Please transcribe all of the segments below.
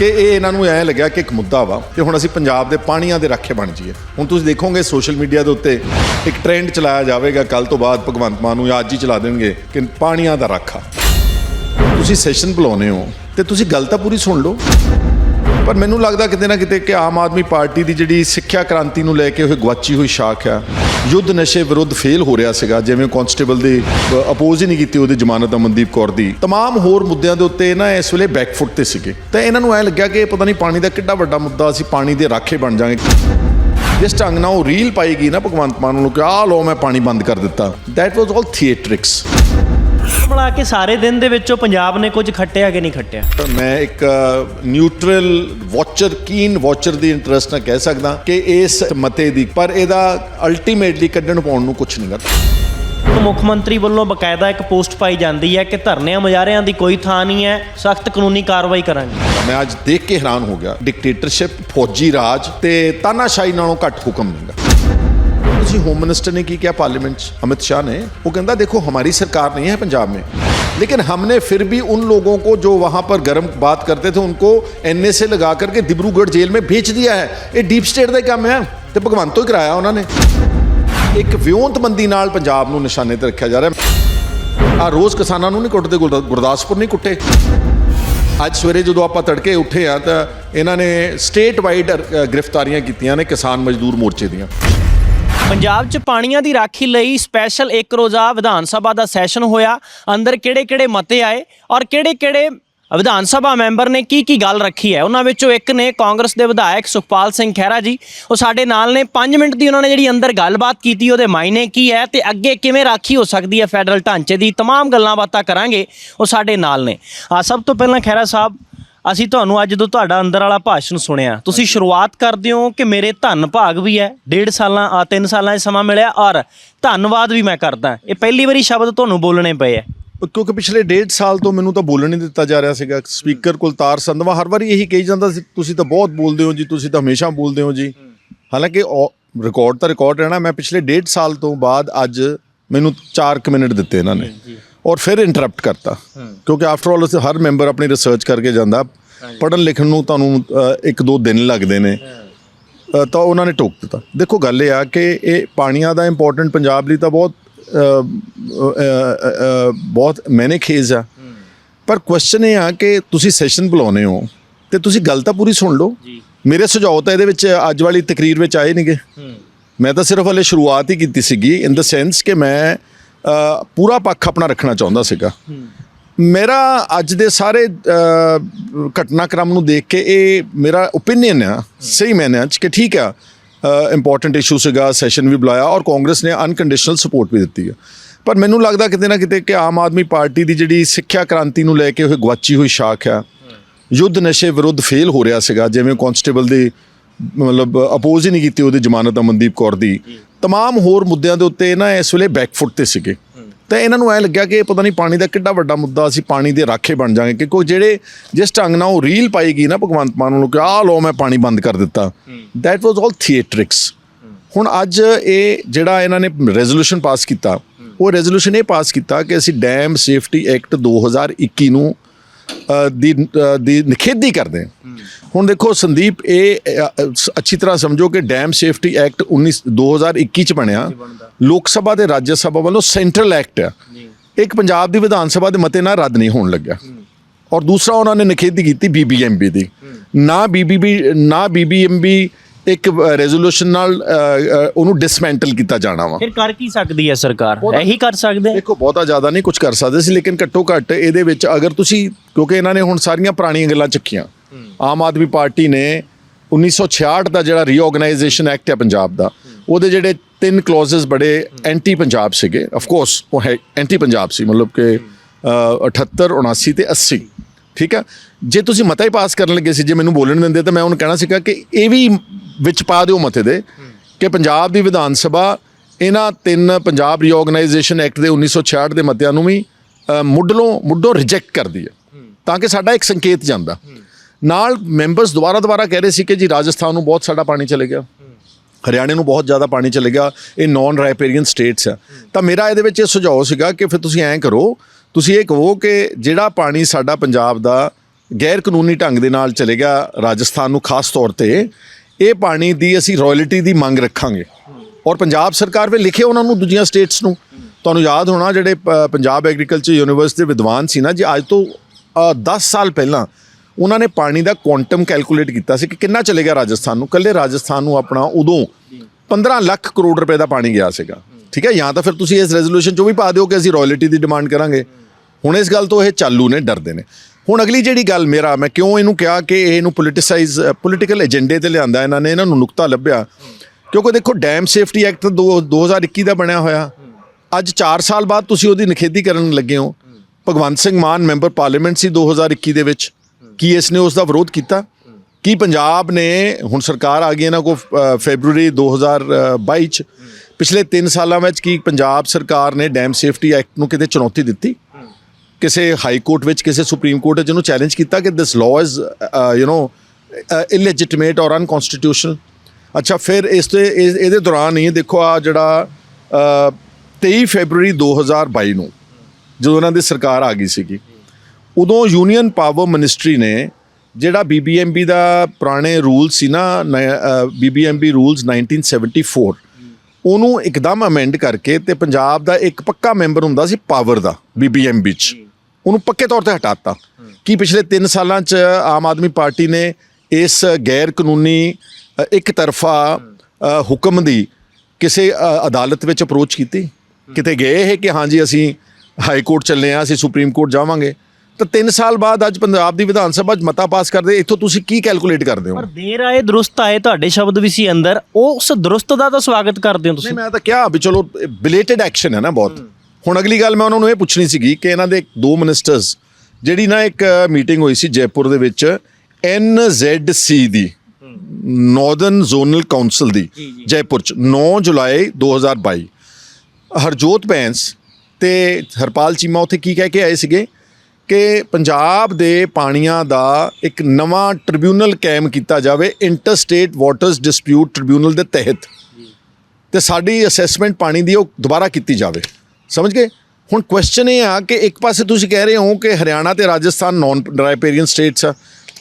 ਕਿ ਇਹ ਇਹਨਾਂ ਨੂੰ ਐਂ ਲੱਗਿਆ ਕਿ ਇੱਕ ਮੁੱਦਾ ਵਾ ਕਿ ਹੁਣ ਅਸੀਂ ਪੰਜਾਬ ਦੇ ਪਾਣੀਆਂ ਦੇ ਰਾਖੇ ਬਣ ਜਾਈਏ। ਹੁਣ ਤੁਸੀਂ ਦੇਖੋਗੇ ਸੋਸ਼ਲ ਮੀਡੀਆ ਦੇ ਉੱਤੇ ਇੱਕ ਟ੍ਰੈਂਡ ਚਲਾਇਆ ਜਾਵੇਗਾ ਕੱਲ ਤੋਂ ਬਾਅਦ ਭਗਵੰਤ ਮਾਨ ਨੂੰ ਜਾਂ ਅੱਜ ਹੀ ਚਲਾ ਦੇਣਗੇ ਕਿ ਪਾਣੀਆਂ ਦਾ ਰਾਖਾ। ਤੁਸੀਂ ਸੈਸ਼ਨ ਬੁਲਾਉਨੇ ਹੋ ਤੇ ਤੁਸੀਂ ਗੱਲ ਤਾਂ ਪੂਰੀ ਸੁਣ ਲਓ। ਪਰ ਮੈਨੂੰ ਲੱਗਦਾ ਕਿਤੇ ਨਾ ਕਿਤੇ ਕਿ ਆਮ ਆਦਮੀ ਪਾਰਟੀ ਦੀ ਜਿਹੜੀ ਸਿੱਖਿਆ ਕ੍ਰਾਂਤੀ ਨੂੰ ਲੈ ਕੇ ਉਹ ਗਵਾਚੀ ਹੋਈ ਸ਼ਾਖ ਆ। ਯੁੱਧ ਨਸ਼ੇ ਵਿਰੁੱਧ ਫੇਲ ਹੋ ਰਿਹਾ ਸੀਗਾ ਜਿਵੇਂ ਕਾਂਸਟੇਬਲ ਦੀ ਅਪੋਜ਼ ਹੀ ਨਹੀਂ ਕੀਤੀ ਉਹਦੀ ਜ਼ਮਾਨਤ ਅਮਨਦੀਪ ਕੌਰ ਦੀ तमाम ਹੋਰ ਮੁੱਦਿਆਂ ਦੇ ਉੱਤੇ ਨਾ ਇਸ ਵੇਲੇ ਬੈਕਫੁੱਟ ਤੇ ਸੀਗੇ ਤਾਂ ਇਹਨਾਂ ਨੂੰ ਐ ਲੱਗਿਆ ਕਿ ਪਤਾ ਨਹੀਂ ਪਾਣੀ ਦਾ ਕਿੱਡਾ ਵੱਡਾ ਮੁੱਦਾ ਅਸੀਂ ਪਾਣੀ ਦੇ ਰਾਖੇ ਬਣ ਜਾਾਂਗੇ ਜਿਸ ਢੰਗ ਨਾਲ ਉਹ ਰੀਲ ਪਾਏਗੀ ਨਾ ਭਗਵੰਤ ਮਾਨ ਨੂੰ ਕਿ ਆਹ ਲੋ ਮੈਂ ਪਾਣੀ ਬੰਦ ਕਰ ਦਿੱਤਾ ਦੈਟ ਵਾਸ ਆਲ ਥੀਏਟ੍ਰਿਕਸ ਬਣਾ ਕੇ ਸਾਰੇ ਦਿਨ ਦੇ ਵਿੱਚੋਂ ਪੰਜਾਬ ਨੇ ਕੁਝ ਖੱਟਿਆ ਕਿ ਨਹੀਂ ਖੱਟਿਆ? ਮੈਂ ਇੱਕ ਨਿਊਟਰਲ ਵਾਚਰ ਕੀਨ ਵਾਚਰ ਦੀ ਇੰਟਰਸਟ ਨਾਲ ਕਹਿ ਸਕਦਾ ਕਿ ਇਸ ਮਤੇ ਦੀ ਪਰ ਇਹਦਾ ਅਲਟੀਮੇਟਲੀ ਕੱਢਣ ਪਾਉਣ ਨੂੰ ਕੁਝ ਨਹੀਂ ਕਰਦਾ ਮੁੱਖ ਮੰਤਰੀ ਵੱਲੋਂ ਬਕਾਇਦਾ ਇੱਕ ਪੋਸਟ ਪਾਈ ਜਾਂਦੀ ਹੈ ਕਿ ਧਰਨਿਆਂ ਮੁਜ਼ਾਹਰਿਆਂ ਦੀ ਕੋਈ ਥਾਂ ਨਹੀਂ ਹੈ ਸਖਤ ਕਾਨੂੰਨੀ ਕਾਰਵਾਈ ਕਰਾਂਗੇ। ਮੈਂ ਅੱਜ ਦੇਖ ਕੇ ਹੈਰਾਨ ਹੋ ਗਿਆ ਡਿਕਟੇਟਰਸ਼ਿਪ ਫੌਜੀ ਰਾਜ ਤੇ ਤਾਨਾਸ਼ਾਹੀ ਨਾਲੋਂ ਘੱਟ ਹੁਕਮ ਨਹੀਂਗਾ ਤੁਸੀਂ ਹੋਮ ਮਿਨਿਸਟਰ ਨੇ ਕੀ ਕਿਹਾ ਪਾਰਲੀਮੈਂਟ 'ਚ? ਅਮਿਤ ਸ਼ਾਹ ਨੇ। ਉਹ ਕਹਿੰਦਾ, ਦੇਖੋ सरकार ਸਰਕਾਰ ਨਹੀਂ ਹੈ ਪੰਜਾਬ लेकिन ਲੇਕਿਨ फिर भी उन लोगों को जो वहां पर गर्म बात करते थे उनको एनए से ਲਗਾ ਕਰਕੇ डिब्रूगढ़ जेल में भेज ਦਿਆ ਹੈ। ਇਹ ਡੀਪ ਸਟੇਟ ਦਾ ਕੰਮ ਹੈ ਤੇ ਭਗਵੰਤ ਤੋਂ ਹੀ ਕਰਾਇਆ ਉਹਨਾਂ ਨੇ। ਇੱਕ ਵਿਉਂਤਬੰਦੀ ਨਾਲ ਪੰਜਾਬ ਨੂੰ ਨਿਸ਼ਾਨੇ ਤੇ ਰੱਖਿਆ ਜਾ ਰਿਹਾ ਆ ਰੋਜ਼ ਕਿਸਾਨਾਂ ਨੂੰ ਨਹੀਂ ਕੁੱਟਦੇ ਗੁਰਦਾਸਪੁਰ ਨਹੀਂ ਕੁੱਟੇ। ਅੱਜ ਸਵੇਰੇ ਜਦੋਂ ਆਪਾਂ ਤੜਕੇ ਉੱਠੇ ਆ ਤਾਂ ਇਹਨਾਂ ਨੇ ਸਟੇਟ ਵਾਈਡ ਗ੍ਰਿਫਤਾਰੀਆਂ ਕੀਤੀਆਂ ਨੇ ਕਿਸਾਨ ਮਜ਼ਦੂਰ ਮੋਰਚੇ ਦੀਆਂ। ਪੰਜਾਬ 'ਚ ਪਾਣੀਆਂ ਦੀ ਰਾਖੀ ਲਈ ਸਪੈਸ਼ਲ ਇੱਕ ਰੋਜ਼ਾ ਵਿਧਾਨ ਸਭਾ ਦਾ ਸੈਸ਼ਨ ਹੋਇਆ ਅੰਦਰ ਕਿਹੜੇ-ਕਿਹੜੇ ਮਤੇ ਆਏ ਔਰ ਕਿਹੜੇ-ਕਿਹੜੇ ਵਿਧਾਨ ਸਭਾ ਮੈਂਬਰ ਨੇ ਕੀ ਕੀ ਗੱਲ ਰੱਖੀ ਹੈ ਉਹਨਾਂ ਵਿੱਚੋਂ ਇੱਕ ਨੇ ਕਾਂਗਰਸ ਦੇ ਵਿਧਾਇਕ ਸੁਖਪਾਲ ਸਿੰਘ ਖਹਿਰਾ ਜੀ ਉਹ ਸਾਡੇ ਨਾਲ ਨੇ 5 ਮਿੰਟ ਦੀ ਉਹਨਾਂ ਨੇ ਜਿਹੜੀ ਅੰਦਰ ਗੱਲਬਾਤ ਕੀਤੀ ਉਹਦੇ ਮਾਇਨੇ ਕੀ ਹੈ ਤੇ ਅੱਗੇ ਕਿਵੇਂ ਰਾਖੀ ਹੋ ਸਕਦੀ ਹੈ ਫੈਡਰਲ ਢਾਂਚੇ ਦੀ तमाम ਗੱਲਾਂ ਬਾਤਾਂ ਕਰਾਂਗੇ ਉਹ ਸਾਡੇ ਨਾਲ ਨੇ ਆ ਸਭ ਤੋਂ ਪਹਿਲਾਂ ਖਹਿਰਾ ਸਾਹਿਬ ਅਸੀਂ ਤੁਹਾਨੂੰ ਅੱਜ ਜਦੋਂ ਤੁਹਾਡਾ ਅੰਦਰ ਵਾਲਾ ਭਾਸ਼ਣ ਸੁਣਿਆ ਤੁਸੀਂ ਸ਼ੁਰੂਆਤ ਕਰਦੇ ਹੋ ਕਿ ਮੇਰੇ ਧੰਨ ਭਾਗ ਵੀ ਹੈ ਡੇਢ ਸਾਲਾਂ ਆ ਤਿੰਨ ਸਾਲਾਂ 'ਚ ਸਮਾਂ ਮਿਲਿਆ ਔਰ ਧੰਨਵਾਦ ਵੀ ਮੈਂ ਕਰਦਾ। ਇਹ ਪਹਿਲੀ ਵਾਰੀ ਸ਼ਬਦ ਤੁਹਾਨੂੰ ਬੋਲਣੇ ਪਏ ਹੈ। ਕਿਉਂਕਿ ਪਿਛਲੇ ਡੇਢ ਸਾਲ ਤੋਂ ਮੈਨੂੰ ਤਾਂ ਬੋਲਣ ਨਹੀਂ ਦਿੱਤਾ ਜਾ ਰਿਹਾ ਸੀਗਾ। ਸਪੀਕਰ ਕੁਲਤਾਰ ਸੰਧਵਾ ਹਰ ਵਾਰੀ ਇਹੀ ਕਹੀ ਜਾਂਦਾ ਸੀ ਤੁਸੀਂ ਤਾਂ ਬਹੁਤ ਬੋਲਦੇ ਹੋ ਜੀ ਤੁਸੀਂ ਤਾਂ ਹਮੇਸ਼ਾ ਬੋਲਦੇ ਹੋ ਜੀ। ਹਾਲਾਂਕਿ ਰਿਕਾਰਡ ਤਾਂ ਰਿਕਾਰਡ ਰਹਿਣਾ ਮੈਂ ਪਿਛਲੇ ਡੇਢ ਸਾਲ ਤੋਂ ਬਾਅਦ ਅੱਜ ਮੈਨੂੰ 4 ਮਿੰਟ ਦਿੱਤੇ ਇਹਨਾਂ ਨੇ। ਔਰ ਫਿਰ ਇੰਟਰਰਪਟ ਕਰਤਾ। ਕਿਉਂਕਿ ਆਫਟਰ ਆਲ ਹਰ ਮੈਂਬਰ ਆਪਣੀ ਰਿਸਰਚ ਕਰਕੇ ਜਾਂਦਾ। ਪੜਨ ਲਿਖਣ ਨੂੰ ਤੁਹਾਨੂੰ ਇੱਕ ਦੋ ਦਿਨ ਲੱਗਦੇ ਨੇ। ਤਾਂ ਉਹਨਾਂ ਨੇ ਟੋਕ ਦਿੱਤਾ। ਦੇਖੋ ਗੱਲ ਇਹ ਆ ਕਿ ਇਹ ਪਾਣੀਆਂ ਦਾ ਇੰਪੋਰਟੈਂਟ ਪੰਜਾਬ ਲਈ ਤਾਂ ਬਹੁਤ ਬਹੁਤ ਮੈਨੇ ਖੇਜ਼ ਆ। ਪਰ ਕੁਐਸਚਨ ਇਹ ਆ ਕਿ ਤੁਸੀਂ ਸੈਸ਼ਨ ਬੁਲਾਉਨੇ ਹੋ ਤੇ ਤੁਸੀਂ ਗੱਲ ਤਾਂ ਪੂਰੀ ਸੁਣ ਲਓ। ਮੇਰੇ ਸੁਝਾਅ ਤਾਂ ਇਹਦੇ ਵਿੱਚ ਅੱਜ ਵਾਲੀ ਤਕਰੀਰ ਵਿੱਚ ਆਏ ਨਹੀਂਗੇ ਮੈਂ ਤਾਂ ਸਿਰਫ ਹਲੇ ਸ਼ੁਰੂਆਤ ਹੀ ਕੀਤੀ ਸੀਗੀ ਇਨ ਦਾ ਸੈਂਸ ਕਿ ਮੈਂ ਪੂਰਾ ਪੱਖ ਆਪਣਾ ਰੱਖਣਾ ਚਾਹੁੰਦਾ ਸੀਗਾ। ਮੇਰਾ ਅੱਜ ਦੇ ਸਾਰੇ ਘਟਨਾਕ੍ਰਮ ਨੂੰ ਦੇਖ ਕੇ ਇਹ ਮੇਰਾ ਓਪੀਨੀਅਨ ਆ, ਸਹੀ ਮੈਨੇ ਚ ਕਿ ਠੀਕ ਆ ਇੰਪੋਰਟੈਂਟ ਇਸ਼ੂ ਸੀਗਾ ਸੈਸ਼ਨ ਵੀ ਬੁਲਾਇਆ ਔਰ ਕਾਂਗਰਸ ਨੇ ਅਨਕੰਡੀਸ਼ਨਲ ਸਪੋਰਟ ਵੀ ਦਿੱਤੀ ਆ। ਪਰ ਮੈਨੂੰ ਲੱਗਦਾ ਕਿਤੇ ਨਾ ਕਿਤੇ ਕਿ ਆਮ ਆਦਮੀ ਪਾਰਟੀ ਦੀ ਜਿਹੜੀ ਸਿੱਖਿਆ ਕ੍ਰਾਂਤੀ ਨੂੰ ਲੈ ਕੇ ਉਹ ਗਵਾਚੀ ਹੋਈ ਸ਼ਾਖ ਆ। ਯੁੱਧ ਨਸ਼ੇ ਵਿਰੁੱਧ ਫੇਲ ਹੋ ਰਿਹਾ ਸੀਗਾ, ਜਿਵੇਂ ਕਾਂਸਟੇਬਲ ਦੀ ਮਤਲਬ ਅਪੋਜ਼ ਹੀ ਨਹੀਂ ਕੀਤੀ ਉਹਦੀ ਜ਼ਮਾਨਤ ਅਮਨਦੀਪ ਕੌਰ ਦੀ। तमाम ਹੋਰ ਮੁੱਦਿਆਂ ਦੇ ਉੱਤੇ ਨਾ ਇਸ ਵੇਲੇ ਬੈਕਫੁੱਟ ਤੇ ਸੀਗੇ ਤਾਂ ਇਹਨਾਂ ਨੂੰ ਐ ਲੱਗਿਆ ਕਿ ਪਤਾ ਨਹੀਂ ਪਾਣੀ ਦਾ ਕਿੱਡਾ ਵੱਡਾ ਮੁੱਦਾ ਅਸੀਂ ਪਾਣੀ ਦੇ ਰਾਖੇ ਬਣ ਜਾਾਂਗੇ ਕਿਉਂਕਿ ਜਿਹੜੇ ਜਿਸ ਢੰਗ ਨਾਲ ਉਹ ਰੀਲ ਪਾਏਗੀ ਨਾ ਭਗਵੰਤ ਮਾਨ ਨੂੰ ਕਿ ਆਹ ਲੋ ਮੈਂ ਪਾਣੀ ਬੰਦ ਕਰ ਦਿੱਤਾ ਦੈਟ ਵਾਸ ਆਲ ਥੀਏਟ੍ਰਿਕਸ ਹੁਣ ਅੱਜ ਇਹ ਜਿਹੜਾ ਇਹਨਾਂ ਨੇ ਰੈਜ਼ੋਲੂਸ਼ਨ ਪਾਸ ਕੀਤਾ ਉਹ ਰੈਜ਼ੋਲੂਸ਼ਨ ਇਹ ਪਾਸ ਕੀਤਾ ਕਿ ਅਸੀਂ ਡੈਮ ਸੇਫਟੀ ਐਕਟ 2021 ਨੂੰ ਅ, ਦੀ ਦੀ ਨਿਖੇਧੀ ਕਰਦੇ ਹਾਂ। ਹੁਣ ਦੇਖੋ ਸੰਦੀਪ ਇਹ ਅੱਛੀ ਤਰ੍ਹਾਂ ਸਮਝੋ ਕਿ ਡੈਮ ਸੇਫਟੀ ਐਕਟ 19 2021 ਚ ਬਣਿਆ। ਲੋਕ ਸਭਾ ਤੇ ਰਾਜ ਸਭਾ ਵੱਲੋਂ ਸੈਂਟਰਲ ਐਕਟ ਆ। ਇੱਕ ਪੰਜਾਬ ਦੀ ਵਿਧਾਨ ਸਭਾ ਦੇ ਮਤੇ ਨਾਲ ਰੱਦ ਨਹੀਂ ਹੋਣ ਲੱਗਿਆ। ਔਰ ਦੂਸਰਾ ਉਹਨਾਂ ਨੇ ਨਿਖੇਧੀ ਕੀਤੀ ਬੀਬੀਐਮਬੀ ਦੀ। ਨਾ ਬੀਬੀਬੀ ਨਾ ਬੀਬੀਐਮਬੀ ਇੱਕ ਰੈਜ਼ੋਲੂਸ਼ਨ ਨਾਲ ਉਹਨੂੰ ਡਿਸਮੈਂਟਲ ਕੀਤਾ ਜਾਣਾ ਵਾ। ਫਿਰ ਕਰ ਕੀ ਸਕਦੀ ਹੈ ਸਰਕਾਰ? ਇਹੀ ਕਰ ਸਕਦੇ? ਦੇਖੋ ਬਹੁਤਾ ਜ਼ਿਆਦਾ ਨਹੀਂ ਕੁਝ ਕਰ ਸਕਦੇ ਸੀ ਲੇਕਿਨ ਘੱਟੋ ਘੱਟ ਇਹਦੇ ਵਿੱਚ ਅਗਰ ਤੁਸੀਂ ਕਿਉਂਕਿ ਇਹਨਾਂ ਨੇ ਹੁਣ ਸਾਰੀਆਂ ਪੁਰਾਣੀਆਂ ਗੱਲਾਂ ਚੱਕੀਆਂ। ਆਮ ਆਦਮੀ ਪਾਰਟੀ ਨੇ 1966 ਦਾ ਜਿਹੜਾ ਰੀਆਰਗੇਨਾਈਜੇਸ਼ਨ ਐਕਟ ਹੈ ਪੰਜਾਬ ਦਾ ਉਹਦੇ ਜਿਹੜੇ ਤਿੰਨ ਕਲੌਜ਼ਸ ਬੜੇ ਐਂਟੀ ਪੰਜਾਬ ਸੀਗੇ। ਆਫ ਕੋਰਸ ਉਹ ਹੈ ਐਂਟੀ ਪੰਜਾਬ ਸੀ ਮਤਲਬ ਕਿ ਅ, 78 79 ਤੇ 80 ਠੀਕ ਹੈ? ਜੇ ਤੁਸੀਂ ਮਤਾ ਹੀ ਪਾਸ ਕਰਨ ਲੱਗੇ ਸੀ ਜੇ ਮੈਨੂੰ ਬੋਲਣ ਦਿੰਦੇ ਤਾਂ ਮੈਂ ਉਹਨੂੰ ਕਹਿਣਾ ਸੀਗਾ ਕਿ ਇਹ ਵੀ ਵਿੱਚ ਪਾ ਦਿਓ ਮਤੇ ਦੇ ਕਿ ਪੰਜਾਬ ਦੀ ਵਿਧਾਨ ਸਭਾ ਇਹਨਾਂ ਤਿੰਨ ਪੰਜਾਬ ਰੀਆਰਗੇਨਾਈਜੇਸ਼ਨ ਐਕਟ ਦੇ 1966 ਦੇ ਮਤਿਆਂ ਨੂੰ ਵੀ ਮੁੱਢਲੋਂ, ਮੁੱਢੋਂ ਰਿਜੈਕਟ ਕਰਦੀ ਹੈ ਤਾਂ ਕਿ ਸਾਡਾ ਇੱਕ ਸੰਕੇਤ ਜਾਂਦਾ। ਨਾਲ ਮੈਂਬਰਸ ਦੁਬਾਰਾ ਦੁਬਾਰਾ ਕਹਿ ਰਹੇ ਸੀ ਕਿ ਜੀ ਰਾਜਸਥਾਨ ਨੂੰ ਬਹੁਤ ਸਾਡਾ ਪਾਣੀ ਚਲੇ ਗਿਆ, ਹਰਿਆਣੇ ਨੂੰ ਬਹੁਤ ਜ਼ਿਆਦਾ ਪਾਣੀ ਚਲੇ ਗਿਆ, ਇਹ ਨਾਨ ਰਾਈਪੇਰੀਅਨ ਸਟੇਟਸ ਆ। ਤਾਂ ਮੇਰਾ ਇਹਦੇ ਵਿੱਚ ਇਹ ਸੁਝਾਅ ਸੀਗਾ ਕਿ ਫਿਰ ਤੁਸੀਂ ਐਂ ਕਰੋ, ਤੁਸੀਂ ਇਹ ਕਹੋ ਕਿ ਜਿਹੜਾ ਪਾਣੀ ਸਾਡਾ ਪੰਜਾਬ ਦਾ ਗੈਰ ਕਾਨੂੰਨੀ ਢੰਗ ਦੇ ਨਾਲ ਚਲੇ ਗਿਆ ਰਾਜਸਥਾਨ ਨੂੰ ਖਾਸ ਤੌਰ ਤੇ ਇਹ ਪਾਣੀ ਦੀ ਅਸੀਂ ਰਾਇਲਟੀ ਦੀ ਮੰਗ ਰੱਖਾਂਗੇ। ਔਰ ਪੰਜਾਬ ਸਰਕਾਰ ਵੀ ਲਿਖੇ ਉਹਨਾਂ ਨੂੰ ਦੂਜੀਆਂ ਸਟੇਟਸ ਨੂੰ। ਤੁਹਾਨੂੰ ਯਾਦ ਹੋਣਾ ਜਿਹੜੇ ਪ- ਪੰਜਾਬ ਐਗਰੀਕਲਚਰ ਯੂਨੀਵਰਸਿਟੀ ਦੇ ਵਿਦਵਾਨ ਸੀ ਨਾ, ਜੀ ਅੱਜ ਤੋਂ 10 ਸਾਲ ਪਹਿਲਾਂ ਉਹਨਾਂ ਨੇ ਪਾਣੀ ਦਾ ਕੁਆਂਟਮ ਕੈਲਕੂਲੇਟ ਕੀਤਾ ਸੀ ਕਿ ਕਿੰਨਾ ਚਲੇਗਾ ਰਾਜਸਥਾਨ ਨੂੰ। ਕੱਲੇ ਰਾਜਸਥਾਨ ਨੂੰ ਆਪਣਾ ਉਦੋਂ 15 ਲੱਖ ਕਰੋੜ ਰੁਪਏ ਦਾ ਪਾਣੀ ਗਿਆ ਸੀਗਾ। ਠੀਕ ਹੈ, ਜਾਂ ਤਾਂ ਫਿਰ ਤੁਸੀਂ ਇਸ ਰੈਜ਼ੋਲੂਸ਼ਨ ਚੋਂ ਵੀ ਪਾ ਦਿਓ ਕਿ ਅਸੀਂ ਰਾਇਲਟੀ ਦੀ ਡਿਮਾਂਡ ਕਰਾਂਗੇ। ਹੁਣ ਇਸ ਗੱਲ ਤੋਂ ਇਹ ਚਾਲੂ ਨੇ, ਡਰਦੇ ਨੇ। ਹੁਣ ਅਗਲੀ ਜਿਹੜੀ ਗੱਲ ਮੇਰਾ, ਮੈਂ ਕਿਉਂ ਇਹਨੂੰ ਕਿਹਾ ਕਿ ਇਹਨੂੰ ਪੋਲਿਟਿਸਾਈਜ਼ ਪੋਲਿਟੀਕਲ ਏਜੰਡੇ ਤੇ ਲਿਆਂਦਾ, ਇਹਨਾਂ ਨੇ ਇਹਨਾਂ ਨੂੰ ਨੁਕਤਾ ਲੱਭਿਆ। ਕਿਉਂਕਿ ਦੇਖੋ ਡੈਮ ਸੇਫਟੀ ਐਕਟ 2021 ਦਾ ਬਣਿਆ ਹੋਇਆ। ਅੱਜ 4 ਸਾਲ ਬਾਅਦ ਤੁਸੀਂ ਉਹਦੀ ਨਿਖੇਧੀ ਕਰਨ ਲੱਗੇ ਹੋ। ਭਗਵੰਤ ਸਿੰਘ ਮਾਨ ਮੈਂਬਰ ਪਾਰਲੀਮੈਂਟ ਸੀ 2021 ਦੇ ਵਿੱਚ। ਕੀ ਇਸ ਨੇ ਉਸ ਦਾ ਵਿਰੋਧ ਕੀਤਾ? ਕੀ ਪੰਜਾਬ ਨੇ, ਹੁਣ ਸਰਕਾਰ ਆ ਗਈ ਇਹਨਾਂ ਕੋ ਫੈਬਰੂਰੀ 2022 ਚ। ਪਿਛਲੇ 3 ਸਾਲਾਂ ਵਿੱਚ ਕੀ ਪੰਜਾਬ ਸਰਕਾਰ ਨੇ ਡੈਮ ਸੇਫਟੀ ਐਕਟ ਨੂੰ ਕਿਤੇ ਚੁਣੌਤੀ ਦਿੱਤੀ? ਕਿਸੇ ਹਾਈ ਕੋਰਟ ਵਿੱਚ ਕਿਸੇ ਸੁਪਰੀਮ ਕੋਰਟ ਵਿੱਚ ਇਹਨੂੰ ਚੈਲੰਜ ਕੀਤਾ ਕਿ this law is you know illegitimate ਔਰ ਅਨਕਨਸਟੀਟਿਊਸ਼ਨਲ ਅੱਛਾ ਫਿਰ ਇਸ ਤੇ ਇਸ- ਇਹਦੇ ਦੌਰਾਨ ਹੀ ਦੇਖੋ ਆ ਜਿਹੜਾ ਅ, 23 ਫੈਬਰੂਰੀ 2022 ਨੂੰ ਜਦੋਂ ਉਹਨਾਂ ਦੀ ਸਰਕਾਰ ਆ ਗਈ ਸੀਗੀ ਉਦੋਂ ਯੂਨੀਅਨ ਪਾਵਰ ਮਿਨਿਸਟਰੀ ਨੇ ਜਿਹੜਾ ਬੀਬੀਐਮਬੀ ਦਾ ਪੁਰਾਣੇ ਰੂਲ ਸੀ ਨਾ ਬੀਬੀਐਮਬੀ ਰੂਲਸ 1974 ਉਹਨੂੰ ਇੱਕਦਮ ਅਮੈਂਡ ਕਰਕੇ ਤੇ ਪੰਜਾਬ ਦਾ ਇੱਕ ਪੱਕਾ ਮੈਂਬਰ ਹੁੰਦਾ ਸੀ ਪਾਵਰ ਦਾ ਬੀਬੀਐਮਬੀ ਚ। ਉਹਨੂੰ ਪੱਕੇ ਤੌਰ ਤੇ ਹਟਾਤਾ। ਕੀ ਪਿਛਲੇ 3 ਸਾਲਾਂ ਚ ਆਮ ਆਦਮੀ ਪਾਰਟੀ ਨੇ ਇਸ ਗੈਰ ਕਾਨੂੰਨੀ ਇੱਕ ਤਰਫਾ ਹੁਕਮ ਦੀ ਕਿਸੇ ਅਦਾਲਤ ਵਿੱਚ ਅਪਰੋਚ ਕੀਤੀ? ਕਿਤੇ ਗਏ ਹੈ ਕਿ ਹਾਂਜੀ ਅਸੀਂ ਹਾਈ ਕੋਰਟ ਚੱਲੇ ਆ ਅਸੀਂ ਸੁਪਰੀਮ ਕੋਰਟ ਜਾਵਾਂਗੇ? ਤਾਂ 3 ਸਾਲ ਬਾਅਦ ਅੱਜ ਪੰਜਾਬ ਦੀ ਵਿਧਾਨ ਸਭਾ 'ਚ ਮਤਾ ਪਾਸ ਕਰਦੇ ਇੱਥੋਂ ਤੁਸੀਂ ਕੀ ਕੈਲਕੂਲੇਟ ਕਰਦੇ ਹੋ? ਪਰ ਦੇਰ ਆਏ ਦਰੁਸਤ ਆਏ ਤੁਹਾਡੇ ਸ਼ਬਦ ਵੀ ਸੀ ਅੰਦਰ ਉਸ ਦਰੁਸਤ ਦਾ ਤਾਂ ਸਵਾਗਤ ਕਰਦੇ ਹੋ ਨਹੀਂ ਤੁਸੀਂ ਮੈਂ ਤਾਂ ਕਿਹਾ ਵੀ ਚਲੋ ਬਿਲੇਟਡ ਐਕਸ਼ਨ ਹੈ ਨਾ ਬਹੁਤ। ਹੁਣ ਅਗਲੀ ਗੱਲ ਮੈਂ ਉਹਨਾਂ ਨੂੰ ਇਹ ਪੁੱਛਣੀ ਸੀਗੀ ਕਿ ਇਹਨਾਂ ਦੇ ਦੋ ਮਿਨਿਸਟਰਸ ਜਿਹੜੀ ਨਾ ਇੱਕ ਮੀਟਿੰਗ ਹੋਈ ਸੀ ਜੈਪੁਰ ਦੇ ਵਿੱਚ NZC ਦੀ ਨਾਰਦਰਨ ਜ਼ੋਨਲ ਕਾਉਂਸਲ ਦੀ ਜੈਪੁਰ ਚ 9 ਜੁਲਾਈ 2022 ਹਰਜੋਤ ਬੈਂਸ ਤੇ ਹਰਪਾਲ ਚੀਮਾ ਉੱਥੇ ਕੀ ਕਹਿ ਕੇ ਆਏ ਸੀਗੇ ਕਿ ਪੰਜਾਬ ਦੇ ਪਾਣੀਆਂ ਦਾ ਇੱਕ ਨਵਾਂ ਟ੍ਰਿਬਿਊਨਲ ਕਾਇਮ ਕੀਤਾ ਜਾਵੇ ਇੰਟਰਸਟੇਟ ਵਾਟਰਸ ਡਿਸਪਿਊਟ ਟ੍ਰਿਬਿਊਨਲ ਦੇ ਤਹਿਤ। ਤੇ ਸਾਡੀ ਅਸੈਸਮੈਂਟ ਪਾਣੀ ਦੀ ਉਹ ਦੁਬਾਰਾ ਕੀਤੀ ਜਾਵੇ। ਸਮਝ ਗਏ? ਹੁਣ ਕੁਐਸਚਨ ਇਹ ਆ ਕਿ ਇੱਕ ਪਾਸੇ ਤੁਸੀਂ ਕਹਿ ਰਹੇ ਹੋ ਕਿ ਹਰਿਆਣਾ ਤੇ ਰਾਜਸਥਾਨ ਨਾਨ ਰਾਈਪੇਰੀਅਨ ਸਟੇਟਸ ਆ,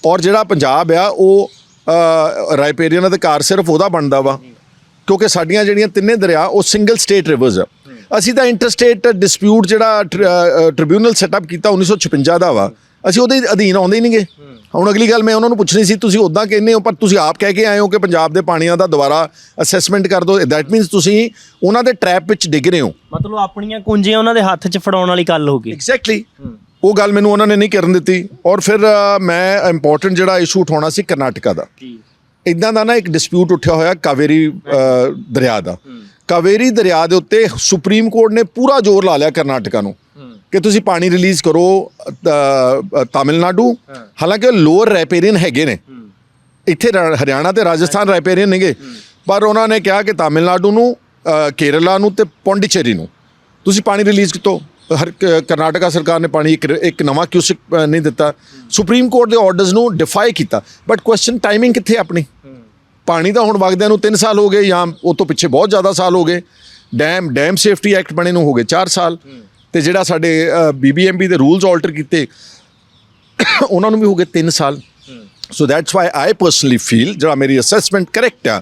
ਔਰ ਜਿਹੜਾ ਪੰਜਾਬ ਆ, ਉਹ ਰਾਈਪੇਰੀਅਨ ਅਧਿਕਾਰ ਸਿਰਫ ਉਹਦਾ ਬਣਦਾ ਵਾ, ਕਿਉਂਕਿ ਸਾਡੀਆਂ ਜਿਹੜੀਆਂ ਤਿੰਨੇ ਦਰਿਆ, ਉਹ ਸਿੰਗਲ ਸਟੇਟ ਰਿਵਰਸ ਆ। ਅਸੀਂ ਤਾਂ ਇੰਟਰਸਟੇਟ ਡਿਸਪਿਊਟ ਜਿਹੜਾ ਟ੍ਰਿਬਿਊਨਲ ਸੈਟਅਪ ਕੀਤਾ 1956 ਦਾ ਵਾ ਅਸੀਂ ਉਹਦੇ ਅਧੀਨ ਆਉਂਦੇ ਹੀ ਨਹੀਂਗੇ। ਹੁਣ ਅਗਲੀ ਗੱਲ ਮੈਂ ਉਹਨਾਂ ਨੂੰ ਪੁੱਛਣੀ ਸੀ ਤੁਸੀਂ ਉਦਾਂ ਕਹਿੰਦੇ ਹੋ ਪਰ ਤੁਸੀਂ ਆਪ ਕਹਿ ਕੇ ਆਏ ਹੋ ਕਿ ਪੰਜਾਬ ਦੇ ਪਾਣੀਆਂ ਦਾ ਦੁਬਾਰਾ ਅਸੈਸਮੈਂਟ ਕਰ ਦਿਓ। ਦੈਟ ਮੀਨਸ ਤੁਸੀਂ ਉਹਨਾਂ ਦੇ ਟ੍ਰੈਪ ਵਿੱਚ ਡਿੱਗ ਰਹੇ ਹੋ। ਮਤਲਬ ਆਪਣੀਆਂ ਕੁੰਜੀਆਂ ਉਹਨਾਂ ਦੇ ਹੱਥ 'ਚ ਫੜਾਉਣ ਵਾਲੀ ਗੱਲ ਹੋ ਗਈ। ਐਗਜ਼ੈਕਟਲੀ ਉਹ ਗੱਲ ਮੈਨੂੰ ਉਹਨਾਂ ਨੇ ਨਹੀਂ ਕਰਨ ਦਿੱਤੀ। ਔਰ ਫਿਰ ਮੈਂ ਇੰਪੋਰਟੈਂਟ ਜਿਹੜਾ ਇਸ਼ੂ ਉਠਾਉਣਾ ਸੀ ਕਰਨਾਟਕਾ ਦਾ। ਜੀ। ਇਦਾਂ ਦਾ ਨਾ ਇੱਕ ਡਿਸਪਿਊਟ ਉੱਠਿਆ ਹੋਇਆ ਕਾਵੇਰੀ ਦਰਿਆ ਦਾ। ਕਾਵੇਰੀ ਦਰਿਆ ਦੇ ਉੱਤੇ ਸੁਪਰੀਮ ਕੋਰਟ ਨੇ ਪੂਰਾ ਜ਼ੋਰ ਲਾ ਲਿਆ ਕਰਨਾਟਕਾ ਨੂੰ ਕਿ ਤੁਸੀਂ ਪਾਣੀ ਰਿਲੀਜ਼ ਕਰੋ ਤਾਮਿਲਨਾਡੂ। ਹਾਲਾਂਕਿ ਲੋਅਰ ਰੈਪੇਰੀਅਨ ਹੈਗੇ ਨੇ। ਇੱਥੇ ਹਰਿਆਣਾ ਤੇ ਰਾਜਸਥਾਨ ਰਾਈਪੇਰੀਅਨ ਨੇਗੇ। ਪਰ ਉਹਨਾਂ ਨੇ ਕਿਹਾ ਕਿ ਤਾਮਿਲਨਾਡੂ ਨੂੰ ਕੇਰਲਾ ਨੂੰ ਤੇ ਪੌਂਡੀਚੇਰੀ ਨੂੰ। ਤੁਸੀਂ ਪਾਣੀ ਰਿਲੀਜ਼ ਕਿਤੋਂ? ਹਰ ਕਰਨਾਟਕਾ ਸਰਕਾਰ ਨੇ ਪਾਣੀ ਇੱਕ ਇੱਕ ਨਵਾਂ ਕਿਊਸਿਕ ਨਹੀਂ ਦਿੱਤਾ। ਸੁਪਰੀਮ ਕੋਰਟ ਦੇ ਆਰਡਰਸ ਨੂੰ ਡਿਫਾਈ ਕੀਤਾ। ਬਟ ਕੁਐਸਚਨ ਟਾਈਮਿੰਗ ਕਿੱਥੇ ਆਪਣੀ? ਪਾਣੀ ਤਾਂ ਹੁਣ ਵਗਦਿਆਂ ਨੂੰ 3 ਸਾਲ ਹੋ ਗਏ ਜਾਂ ਉਹ ਤੋਂ ਪਿੱਛੇ ਬਹੁਤ ਜ਼ਿਆਦਾ ਸਾਲ ਹੋ ਗਏ। ਡੈਮ ਡੈਮ ਸੇਫਟੀ ਐਕਟ ਬਣੇ ਨੂੰ ਹੋ ਗਏ 4 ਸਾਲ। ਤੇ ਜਿਹੜਾ ਸਾਡੇ ਬੀਬੀਐਮਬੀ ਦੇ ਰੂਲਸ ਆਲਟਰ ਕੀਤੇ, ਉਹਨਾਂ ਨੂੰ ਵੀ ਹੋ ਗਏ 3 ਸਾਲ। So that's why I personally feel ਜਿਹੜਾ ਮੇਰੀ ਅਸੈਸਮੈਂਟ ਕਰੈਕਟ ਆ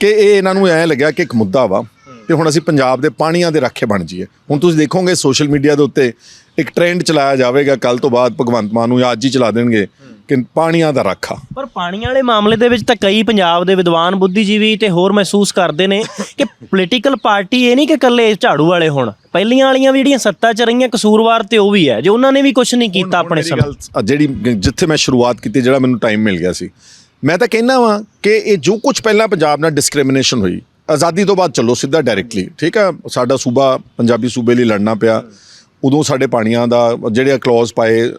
ਕਿ ਇਹ ਇਹਨਾਂ ਨੂੰ ਐਂ ਲੱਗਿਆ ਕਿ ਇੱਕ ਮੁੱਦਾ ਵਾ ਤੇ ਹੁਣ ਅਸੀਂ ਪੰਜਾਬ ਦੇ ਪਾਣੀਆਂ ਦੇ ਰਾਖੇ ਬਣ ਜਾਈਏ। ਹੁਣ ਤੁਸੀਂ ਦੇਖੋਗੇ ਸੋਸ਼ਲ ਮੀਡੀਆ ਦੇ ਉੱਤੇ ਇੱਕ ਟ੍ਰੈਂਡ ਚਲਾਇਆ ਜਾਵੇਗਾ ਕੱਲ ਤੋਂ ਬਾਅਦ ਭਗਵੰਤ ਮਾਨ ਨੂੰ ਜਾਂ ਅੱਜ ਹੀ ਚਲਾ ਦੇਣਗੇ। ਕਿ ਪਾਣੀਆਂ ਦਾ ਰਾਖਾ। ਪਰ ਪਾਣੀਆਂ ਵਾਲੇ ਮਾਮਲੇ ਦੇ ਵਿੱਚ ਤਾਂ ਕਈ ਪੰਜਾਬ ਦੇ ਵਿਦਵਾਨ ਬੁੱਧੀਜੀਵੀ ਤੇ ਹੋਰ ਮਹਿਸੂਸ ਕਰਦੇ ਨੇ ਕਿ ਪੋਲੀਟੀਕਲ ਪਾਰਟੀ ਇਹ ਨਹੀਂ ਕਿ ਇਕੱਲੇ ਝਾੜੂ ਵਾਲੇ ਹੋਣ। ਪਹਿਲੀਆਂ ਵਾਲੀਆਂ ਵੀ ਜਿਹੜੀਆਂ ਸੱਤਾ 'ਚ ਰਹੀਆਂ ਕਸੂਰਵਾਰ ਤੇ ਉਹ ਵੀ ਹੈ। ਜੇ ਉਹਨਾਂ ਨੇ ਵੀ ਕੁਝ ਨਹੀਂ ਕੀਤਾ ਆਪਣੇ ਸਮੇਂ। ਜਿਹੜੀ ਜਿੱਥੇ ਮੈਂ ਸ਼ੁਰੂਆਤ ਕੀਤੀ ਜਿਹੜਾ ਮੈਨੂੰ ਟਾਈਮ ਮਿਲ ਗਿਆ ਸੀ। ਮੈਂ ਤਾਂ ਕਹਿਣਾ ਵਾਂ ਕਿ ਇਹ ਜੋ ਕੁਝ ਪਹਿਲਾਂ ਪੰਜਾਬ ਨਾਲ ਡਿਸਕ੍ਰਿਮੀਨੇਸ਼ਨ ਹੋਈ ਆਜ਼ਾਦੀ ਤੋਂ ਬਾਅਦ ਚੱਲੋ ਸਿੱਧਾ ਡਾਇਰੈਕਟਲੀ ਠੀਕ ਆ? ਸਾਡਾ ਸੂਬਾ ਪੰਜਾਬੀ ਸੂਬੇ ਲਈ ਲੜਨਾ ਪਿਆ। ਉਦੋਂ ਸਾਡੇ ਪਾਣੀਆਂ ਦਾ ਜਿਹੜੇ ਕਲੌਜ਼ ਪਾਏ ਅ,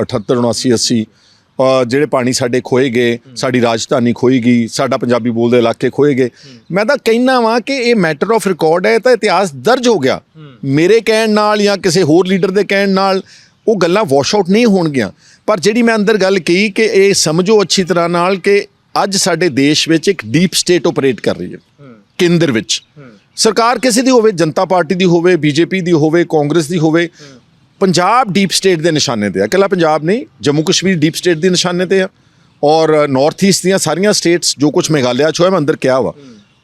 ਅ, 78 79 80 ਅ, ਜਿਹੜੇ ਪਾਣੀ ਸਾਡੇ ਖੋਏ ਗਏ ਸਾਡੀ ਰਾਜਧਾਨੀ ਖੋਈ ਗਈ ਸਾਡਾ ਪੰਜਾਬੀ ਬੋਲਦੇ ਇਲਾਕੇ ਖੋਏ ਗਏ। ਮੈਂ ਤਾਂ ਕਹਿਣਾ ਵਾਂ ਕਿ ਇਹ ਮੈਟਰ ਆਫ ਰਿਕਾਰਡ ਹੈ ਤਾਂ ਇਤਿਹਾਸ ਦਰਜ ਹੋ ਗਿਆ। ਮੇਰੇ ਕਹਿਣ ਨਾਲ ਜਾਂ ਕਿਸੇ ਹੋਰ ਲੀਡਰ ਦੇ ਕਹਿਣ ਨਾਲ ਉਹ ਗੱਲਾਂ ਵਾਸ਼ ਆਊਟ ਨਹੀਂ ਹੋਣਗੀਆਂ। ਪਰ ਜਿਹੜੀ ਮੈਂ ਅੰਦਰ ਗੱਲ ਕਹੀ ਕਿ ਇਹ ਸਮਝੋ ਅੱਛੀ ਤਰ੍ਹਾਂ ਨਾਲ ਕਿ ਅੱਜ ਸਾਡੇ ਦੇਸ਼ ਵਿੱਚ ਇੱਕ ਡੀਪ ਸਟੇਟ ਆਪਰੇਟ ਕਰ ਰਹੀ ਹੈ। ਕੇਂਦਰ ਵਿੱਚ। ਸਰਕਾਰ ਕਿਸੇ ਦੀ ਹੋਵੇ, ਜਨਤਾ ਪਾਰਟੀ ਦੀ ਹੋਵੇ, ਬੀਜੇਪੀ ਦੀ ਹੋਵੇ, ਕਾਂਗਰਸ ਦੀ ਹੋਵੇ, ਪੰਜਾਬ ਡੀਪ ਸਟੇਟ ਦੇ ਨਿਸ਼ਾਨੇ ਤੇ ਆ। ਇਕੱਲਾ ਪੰਜਾਬ ਨਹੀਂ, ਜੰਮੂ ਕਸ਼ਮੀਰ ਡੀਪ ਸਟੇਟ ਦੇ ਨਿਸ਼ਾਨੇ ਤੇ ਆ। ਔਰ ਨਾਰਥ ਈਸਟ ਦੀਆਂ ਸਾਰੀਆਂ ਸਟੇਟਸ, ਜੋ ਕੁਝ ਮੇਘਾਲਿਆ ਚ ਹੋਇਆ, ਮੈਂ ਅੰਦਰ ਕਿਹਾ ਵਾ।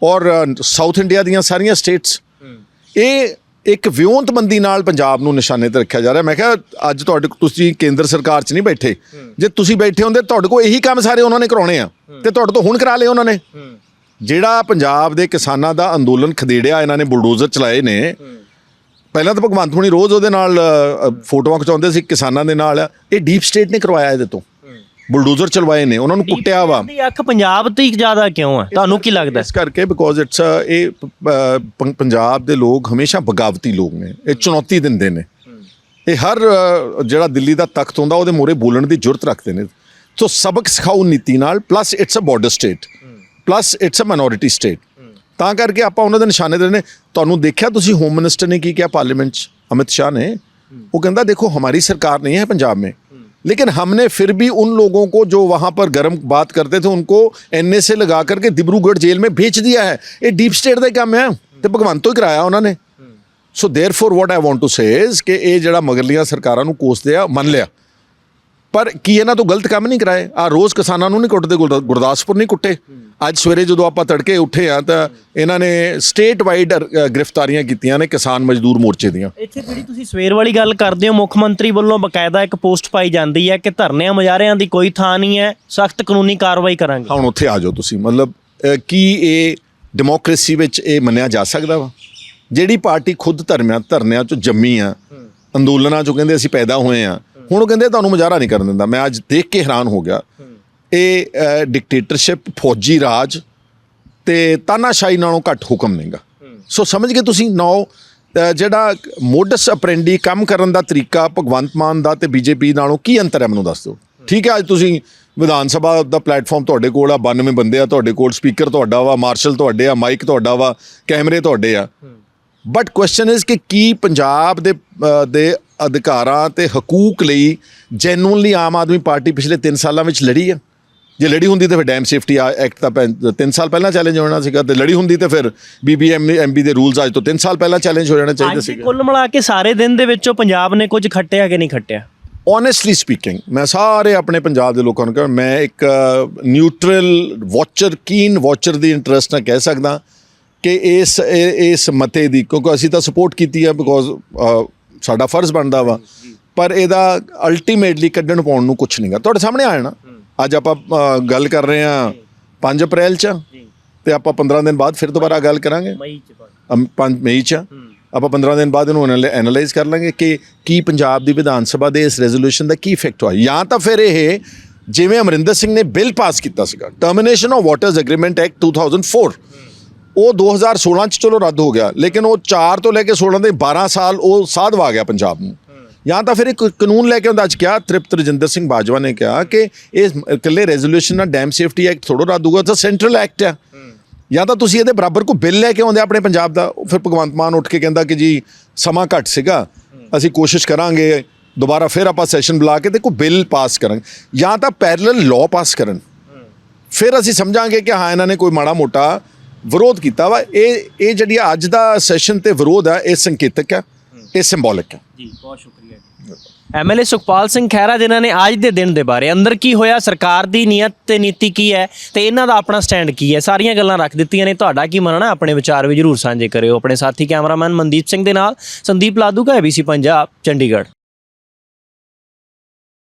ਔਰ ਸਾਊਥ ਇੰਡੀਆ ਦੀਆਂ ਸਾਰੀਆਂ ਸਟੇਟਸ। ਇਹ ਇੱਕ ਵਿਉਂਤਬੰਦੀ ਨਾਲ ਪੰਜਾਬ ਨੂੰ ਨਿਸ਼ਾਨੇ ਤੇ ਰੱਖਿਆ ਜਾ ਰਿਹਾ। ਮੈਂ ਕਿਹਾ, ਅੱਜ ਤੁਹਾਡੇ ਤੁਸੀਂ ਕੇਂਦਰ ਸਰਕਾਰ 'ਚ ਨਹੀਂ ਬੈਠੇ। ਜੇ ਤੁਸੀਂ ਬੈਠੇ ਹੁੰਦੇ, ਤੁਹਾਡੇ ਕੋਲ ਇਹੀ ਕੰਮ ਸਾਰੇ ਉਹਨਾਂ ਨੇ ਕਰਾਉਣੇ ਆ। ਤੇ ਤੁਹਾਡੇ ਤੋਂ ਹੁਣ ਕਰਾ ਲਏ ਉਹਨਾਂ ਨੇ। ਜਿਹੜਾ ਪੰਜਾਬ ਦੇ ਕਿਸਾਨਾਂ ਦਾ ਅੰਦੋਲਨ ਖਦੇੜਿਆ ਇਹਨਾਂ ਨੇ ਬੁਲਡੋਜ਼ਰ ਚਲਾਏ ਨੇ ਪਹਿਲਾਂ ਤਾਂ ਭਗਵੰਤ ਹੁਣੀ ਰੋਜ਼ ਉਹਦੇ ਨਾਲ ਫੋਟੋਆਂ ਖਿਚਾਉਂਦੇ ਸੀ ਕਿਸਾਨਾਂ ਦੇ ਨਾਲ। ਇਹ ਡੀਪ ਸਟੇਟ ਨੇ ਕਰਵਾਇਆ ਇਹਦੇ ਤੋਂ। ਬੁਲਡੋਜ਼ਰ ਚਲਵਾਏ ਨੇ ਉਹਨਾਂ ਨੂੰ ਕੁੱਟਿਆ ਵਾ। ਦੀ ਅੱਖ ਪੰਜਾਬ ਤੇ ਹੀ ਜ਼ਿਆਦਾ ਕਿਉਂ ਹੈ ਤੁਹਾਨੂੰ ਕੀ ਲੱਗਦਾ? ਇਸ ਕਰਕੇ ਬਿਕੋਜ਼ ਇਟਸ ਇਹ ਪੰਜਾਬ ਦੇ ਲੋਕ ਹਮੇਸ਼ਾ ਬਗਾਵਤੀ ਲੋਕ ਨੇ। ਇਹ ਚੁਣੌਤੀ ਦਿੰਦੇ ਨੇ। ਇਹ ਹਰ ਜਿਹੜਾ ਦਿੱਲੀ ਦਾ ਤਖਤ ਹੁੰਦਾ ਉਹਦੇ ਮੋਰੇ ਬੋਲਣ ਦੀ ਜੁਰਤ ਰੱਖਦੇ ਨੇ। ਸੋ ਸਬਕ ਸਿਖਾਊ ਨੀਤੀ ਨਾਲ plus it's a border state plus it's a minority state ਤਾਂ ਕਰਕੇ ਆਪਾਂ ਉਹਨਾਂ ਦੇ ਨਿਸ਼ਾਨੇ ਦੇ ਨੇ ਤੁਹਾਨੂੰ ਦੇਖਿਆ ਤੁਸੀਂ ਹੋਮ ਮਿਨਿਸਟਰ ਨੇ ਕੀ ਕਿਹਾ ਪਾਰਲੀਮੈਂਟ 'ਚ ਅਮਿਤ ਸ਼ਾਹ ਨੇ वो कहता देखो हमारी सरकार नहीं है पंजाब में लेकिन हमने फिर भी उन लोगों को जो वहां पर गर्म बात करते थे उनको एनए से लगा करके डिब्रूगढ़ जेल में भेज दिया है ये डीप स्टेट ਦਾ ਕੰਮ ਹੈ ਤੇ ਭਗਵੰਤ ਤੋਂ ਹੀ ਕਰਾਇਆ ਉਹਨਾਂ ਨੇ so therefore what I want to say is ਕਿ ਇਹ ਜਿਹੜਾ ਮਗਰਲੀਆਂ ਸਰਕਾਰਾਂ ਨੂੰ ਕੋਸਦੇ ਆ ਮੰਨ ਲਿਆ ਪਰ ਕੀ ਇਹਨਾਂ ਤੋਂ ਗਲਤ ਕੰਮ ਨਹੀਂ ਕਰਾਏ? ਆ ਰੋਜ਼ ਕਿਸਾਨਾਂ ਨੂੰ ਨਹੀਂ ਕੁੱਟਦੇ ਗੁਰਦਾ- ਗੁਰਦਾਸਪੁਰ ਨਹੀਂ ਕੁੱਟੇ। ਅੱਜ ਸਵੇਰੇ ਜਦੋਂ ਆਪਾਂ ਤੜਕੇ ਉੱਠੇ ਆ ਤਾਂ ਇਹਨਾਂ ਨੇ ਸਟੇਟ ਵਾਈਡ ਗ੍ਰਿਫਤਾਰੀਆਂ ਕੀਤੀਆਂ ਨੇ ਕਿਸਾਨ ਮਜ਼ਦੂਰ ਮੋਰਚੇ ਦੀਆਂ। ਇੱਥੇ ਜਿਹੜੀ ਤੁਸੀਂ ਸਵੇਰ ਵਾਲੀ ਗੱਲ ਕਰਦੇ ਹੋ ਮੁੱਖ ਮੰਤਰੀ ਵੱਲੋਂ ਬਕਾਇਦਾ ਇੱਕ ਪੋਸਟ ਪਾਈ ਜਾਂਦੀ ਹੈ ਕਿ ਧਰਨਿਆਂ ਮੁਜ਼ਾਹਰਿਆਂ ਦੀ ਕੋਈ ਥਾਂ ਨਹੀਂ ਹੈ ਸਖਤ ਕਾਨੂੰਨੀ ਕਾਰਵਾਈ ਕਰਾਂਗੇ। ਹੁਣ ਉੱਥੇ ਆ ਜਾਓ ਤੁਸੀਂ। ਮਤਲਬ ਅਹ, ਕੀ ਇਹ ਡੈਮੋਕ੍ਰੇਸੀ ਵਿੱਚ ਇਹ ਮੰਨਿਆ ਜਾ ਸਕਦਾ ਵਾ? ਜਿਹੜੀ ਪਾਰਟੀ ਖੁਦ ਧਰਮਿਆਂ ਧਰਨਿਆਂ ਚੋਂ ਜੰਮੀ ਆ ਅੰਦੋਲਨਾਂ ਚੋਂ ਕਹਿੰਦੇ ਅਸੀਂ ਪੈਦਾ ਹੋਏ ਆ ਹੁਣ ਉਹ ਕਹਿੰਦੇ ਤੁਹਾਨੂੰ ਮੁਜ਼ਾਹਰਾ ਨਹੀਂ ਕਰਨ ਦਿੰਦਾ। ਮੈਂ ਅੱਜ ਦੇਖ ਕੇ ਹੈਰਾਨ ਹੋ ਗਿਆ। ਇਹ ਡਿਕਟੇਟਰਸ਼ਿਪ ਫੌਜੀ ਰਾਜ ਤੇ ਤਾਨਾਸ਼ਾਹੀ ਨਾਲੋਂ ਘੱਟ ਹੁਕਮ ਨਹੀਂਗਾ। ਸੋ ਸਮਝ ਗਏ ਤੁਸੀਂ? ਨੌ ਜਿਹੜਾ ਮੋਡਸ ਅਪਰੈਂਡੀ ਕੰਮ ਕਰਨ ਦਾ ਤਰੀਕਾ ਭਗਵੰਤ ਮਾਨ ਦਾ ਤੇ ਬੀਜੇਪੀ ਨਾਲੋਂ ਕੀ ਅੰਤਰ ਹੈ ਮੈਨੂੰ ਦੱਸ ਦਿਓ। ਠੀਕ ਹੈ ਅੱਜ ਤੁਸੀਂ ਵਿਧਾਨ ਸਭਾ ਦਾ ਪਲੇਟਫਾਰਮ ਤੁਹਾਡੇ ਕੋਲ ਆ 92 ਬੰਦੇ ਆ ਤੁਹਾਡੇ ਕੋਲ ਸਪੀਕਰ ਤੁਹਾਡਾ ਵਾ ਮਾਰਸ਼ਲ ਤੁਹਾਡੇ ਆ ਮਾਈਕ ਤੁਹਾਡਾ ਵਾ ਕੈਮਰੇ ਤੁਹਾਡੇ ਆ। ਬਟ ਕੁਐਸਚਨ ਇਜ਼ ਕਿ ਕੀ ਪੰਜਾਬ ਦੇ ਦੇ ਅਧਿਕਾਰਾਂ ਤੇ ਹਕੂਕ ਲਈ ਜੈਨੂਇਨਲੀ ਆਮ ਆਦਮੀ ਪਾਰਟੀ ਪਿਛਲੇ 3 ਸਾਲਾਂ ਵਿੱਚ ਲੜੀ ਆ। ਜੇ ਲੜੀ ਹੁੰਦੀ ਤਾਂ ਫਿਰ ਡੈਮ ਸੇਫਟੀ ਐਕਟ ਤਾਂ 3 ਸਾਲ ਪਹਿਲਾਂ ਚੈਲੰਜ ਹੋਣਾ ਸੀਗਾ ਤੇ ਲੜੀ ਹੁੰਦੀ ਤਾਂ ਫਿਰ ਬੀਬੀਐਮ ਐਮਬੀ ਦੇ ਰੂਲਸ ਅੱਜ ਤੋਂ 3 ਸਾਲ ਪਹਿਲਾਂ ਚੈਲੰਜ ਹੋ ਜਾਣਾ ਚਾਹੀਦਾ ਸੀਗਾ। ਕੁੱਲ ਮਿਲਾ ਕੇ ਸਾਰੇ ਦਿਨ ਦੇ ਵਿੱਚੋਂ ਪੰਜਾਬ ਨੇ ਕੁਝ ਖੱਟਿਆ ਕਿ ਨਹੀਂ ਖੱਟਿਆ? ਓਨੈਸਟਲੀ ਸਪੀਕਿੰਗ ਮੈਂ ਸਾਰੇ ਆਪਣੇ ਪੰਜਾਬ ਦੇ ਲੋਕਾਂ ਨੂੰ ਕਹਾਂ ਮੈਂ ਇੱਕ ਨਿਊਟਰਲ ਵਾਚਰ ਕੀਨ ਵਾਚਰ ਦੀ ਇੰਟਰਸਟ ਨਾਲ ਕਹਿ ਸਕਦਾ ਕਿ ਇਸ ਇਸ ਮਤੇ ਦੀ ਕਿਉਂਕਿ ਅਸੀਂ ਤਾਂ ਸਪੋਰਟ ਕੀਤੀ ਆ ਬਿਕੋਜ਼ ਸਾਡਾ ਫਰਜ਼ ਬਣਦਾ ਵਾ। ਪਰ ਇਹਦਾ ਅਲਟੀਮੇਟਲੀ ਕੱਢਣ ਪਾਉਣ ਨੂੰ ਕੁਝ ਨਹੀਂਗਾ ਤੁਹਾਡੇ ਸਾਹਮਣੇ ਆ ਜਾਣਾ ਅੱਜ ਆਪਾਂ ਗੱਲ ਕਰ ਰਹੇ ਆ 5 ਅਪ੍ਰੈਲ ਚ। ਤੇ ਆਪਾਂ 15 ਦਿਨ ਬਾਅਦ ਫਿਰ ਦੁਬਾਰਾ ਗੱਲ ਕਰਾਂਗੇ। ਮਈ ਚ 5 ਮਈ ਚ। ਆਪਾਂ 15 ਦਿਨ ਬਾਅਦ ਇਹਨੂੰ ਐਨਾਲਾਈਜ਼ ਕਰ ਲਾਂਗੇ ਕਿ ਕੀ ਪੰਜਾਬ ਦੀ ਵਿਧਾਨ ਸਭਾ ਦੇ ਇਸ ਰੈਜ਼ੋਲੂਸ਼ਨ ਦਾ ਕੀ ਇਫੈਕਟ ਹੋਇਆ। ਜਾਂ ਤਾਂ ਫਿਰ ਇਹ ਜਿਵੇਂ ਅਮਰਿੰਦਰ ਸਿੰਘ ਨੇ ਬਿੱਲ ਪਾਸ ਕੀਤਾ ਸੀਗਾ। Termination of waters agreement act 2004 ਉਹ 2016 ਚ ਚਲੋ ਰੱਦ ਹੋ ਗਿਆ, ਲੇਕਿਨ ਉਹ 4 ਤੋਂ ਲੈ ਕੇ 16 ਦੇ 12 ਸਾਲ ਉਹ ਸਾਧਵਾ ਆ ਗਿਆ ਪੰਜਾਬ ਨੂੰ। ਜਾਂ ਤਾਂ ਫਿਰ ਇੱਕ ਕਾਨੂੰਨ ਲੈ ਕੇ ਆਉਂਦਾ, ਅੱਜ ਕਿਹਾ ਤ੍ਰਿਪਤ ਰਜਿੰਦਰ ਸਿੰਘ ਬਾਜਵਾ ਨੇ ਕਿਹਾ ਕਿ ਇਹ ਇਕੱਲੇ ਰੈਜ਼ੋਲੂਸ਼ਨ ਨਾਲ ਡੈਮ ਸੇਫਟੀ ਐਕਟ ਥੋੜੋ ਰੱਦ ਹੋਊਗਾ, ਤਾਂ ਸੈਂਟਰਲ ਐਕਟ ਆ। ਜਾਂ ਤਾਂ ਤੁਸੀਂ ਇਹਦੇ ਬਰਾਬਰ ਕੋਈ ਬਿੱਲ ਲੈ ਕੇ ਆਉਂਦੇ ਆਪਣੇ ਪੰਜਾਬ ਦਾ, ਉਹ ਫਿਰ ਭਗਵੰਤ ਮਾਨ ਉੱਠ ਕੇ ਕਹਿੰਦਾ ਕਿ ਜੀ ਸਮਾਂ ਘੱਟ ਸੀਗਾ, ਅਸੀਂ ਕੋਸ਼ਿਸ਼ ਕਰਾਂਗੇ, ਦੁਬਾਰਾ ਫਿਰ ਆਪਾਂ ਸੈਸ਼ਨ ਬੁਲਾ ਕੇ ਤੇ ਕੋਈ ਬਿੱਲ ਪਾਸ ਕਰਾਂਗੇ। ਜਾਂ ਤਾਂ ਪੈਰਲਲ ਲਾਅ ਪਾਸ ਕਰਨ। ਫਿਰ ਅਸੀਂ ਸਮਝਾਂਗੇ ਕਿ ਹਾਂ, ਇਹਨਾਂ ਨੇ ਕੋਈ ਮਾੜਾ ਮੋਟਾ ਵਿਰੋਧ ਕੀਤਾ ਵਾ। ਇਹ ਇਹ ਜਿਹੜੀ ਅੱਜ ਦਾ ਸੈਸ਼ਨ ਤੇ ਵਿਰੋਧ ਹੈ ਇਹ ਸੰਕੇਤਕ ਹੈ। ਇਹ ਸਿੰਬੋਲਿਕ ਹੈ ਜੀ ਬਹੁਤ ਸ਼ੁਕਰੀਆ ਐਮਐਲਏ ਸੁਖਪਾਲ ਸਿੰਘ ਖਹਿਰਾ ਜਿਨ੍ਹਾਂ ਨੇ ਅੱਜ ਦੇ ਦਿਨ ਦੇ ਬਾਰੇ ਅੰਦਰ ਕੀ ਹੋਇਆ ਸਰਕਾਰ ਦੀ ਨੀਅਤ ਤੇ ਨੀਤੀ ਕੀ ਹੈ ਤੇ ਇਹਨਾਂ ਦਾ ਆਪਣਾ ਸਟੈਂਡ ਕੀ ਹੈ? ਸਾਰੀਆਂ ਗੱਲਾਂ ਰੱਖ ਦਿੱਤੀਆਂ ਨੇ। ਤੁਹਾਡਾ ਕੀ ਮੰਨਣਾ? ਆਪਣੇ ਵਿਚਾਰ ਵੀ ਜਰੂਰ ਸਾਂਝੇ ਕਰਿਓ। ਆਪਣੇ ਸਾਥੀ ਕੈਮਰਾਮੈਨ ਮਨਦੀਪ ਸਿੰਘ ਦੇ ਨਾਲ ਸੰਦੀਪ ਲਾਦੂਗਾ ਏਬੀਸੀ ਪੰਜਾਬ ਚੰਡੀਗੜ੍ਹ।